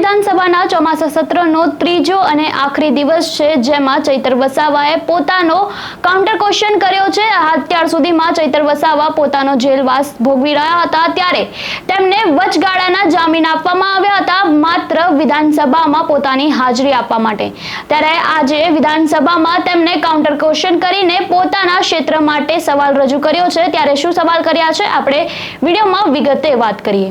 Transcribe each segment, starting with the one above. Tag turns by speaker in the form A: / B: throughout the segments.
A: વિધાનસભાના ચોમાસા સત્રનો ત્રીજો અને આખરી દિવસ છે, જેમાં ચૈતર વસાવાએ પોતાનો કાઉન્ટર ક્વેશ્ચન કર્યો છે. અત્યાર સુધીમાં ચૈતર વસાવા પોતાનો જેલવાસ ભોગવી રહ્યા હતા. ત્યારે તેમને વચગાળાના જામીન આપવામાં આવ્યા હતા, માત્ર વિધાનસભામાં પોતાની હાજરી આપવા માટે. ત્યારે આજે વિધાનસભામાં તેમને કાઉન્ટર ક્વેશ્ચન કરીને પોતાના ક્ષેત્ર માટે સવાલ રજૂ કર્યો છે. ત્યારે શું સવાલ કર્યા છે? આપણે વિડીયોમાં વિગતે વાત કરીએ.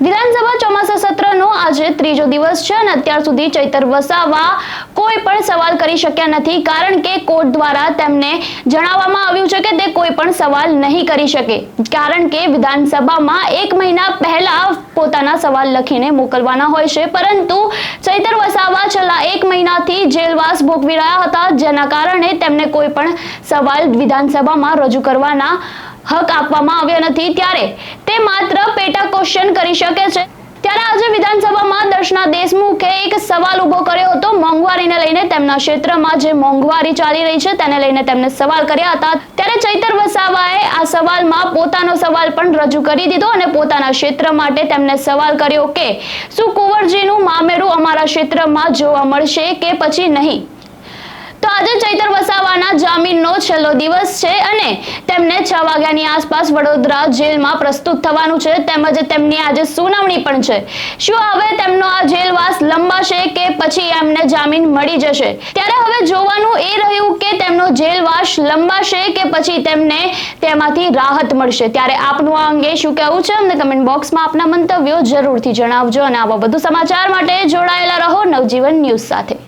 A: વિધાનસભા ચોમાસા સત્રનો આજે ત્રીજો દિવસ છે અને અત્યાર સુધી ચૈતર વસાવા કોઈ પણ સવાલ કરી શક્યા નથી, કારણ કે કોર્ટ દ્વારા તેમને જણાવવામાં આવ્યું છે કે તે કોઈ પણ સવાલ નહીં કરી શકે. કારણ કે વિધાનસભામાં એક મહિના પહેલા પોતાના સવાલ લખીને મોકલવાના હોય છે, પરંતુ ચૈતર વસાવા છેલ્લા એક મહિનાથી જેલવાસ ભોગવી રહ્યા હતા, જેના કારણે તેમને કોઈ પણ સવાલ વિધાનસભામાં રજૂ કરવાના હક આપવામાં આવ્યો નથી ત્યારે તે માત્ર પેટા ક્વેશ્ચન કરી શકે છે. ત્યારે આજે વિધાનસભામાં દર્શના દેશમુખે એક સવાલ ઊભો કર્યો હતો મોંઘવારીને લઈને તેમના ક્ષેત્રમાં. જે મોંઘવારી ચાલી રહી છે તેને લઈને તેમને સવાલ કર્યા હતા. ત્યારે ચૈતર વસાવાએ આ સવાલમાં પોતાનો સવાલ પણ રજૂ કરી દીધો અને પોતાના ક્ષેત્ર માટે તેમને સવાલ કર્યો કે શું કુંવરજીનું મામેરું અમારા ક્ષેત્રમાં જોવા મળશે કે પછી નહીં? તો આજે ચૈતર વસાવાના જામીનનો છેલ્લો દિવસ છે અને તેમને છ વાગ્યાની આસપાસ વડોદરા જેલમાં પ્રસ્તુત થવાનું છે તેમજ તેમની આજે સુનાવણી પણ છે. શું હવે તેમનો આ જેલવાસ લંબાશે કે પછી એમને જામીન મળી જશે? ત્યારે હવે જોવાનું એ રહ્યું કે તેમનો જેલવાસ લંબાશે કે પછી તેમને તેમાંથી રાહત મળશે. ત્યારે આપનું આ અંગે શું કહેવું છે? અમને કમેન્ટ બોક્સમાં આપના મંતવ્યો જરૂરથી જણાવજો અને આવા વધુ સમાચાર માટે જોડાયેલા રહો નવજીવન ન્યૂઝ સાથે.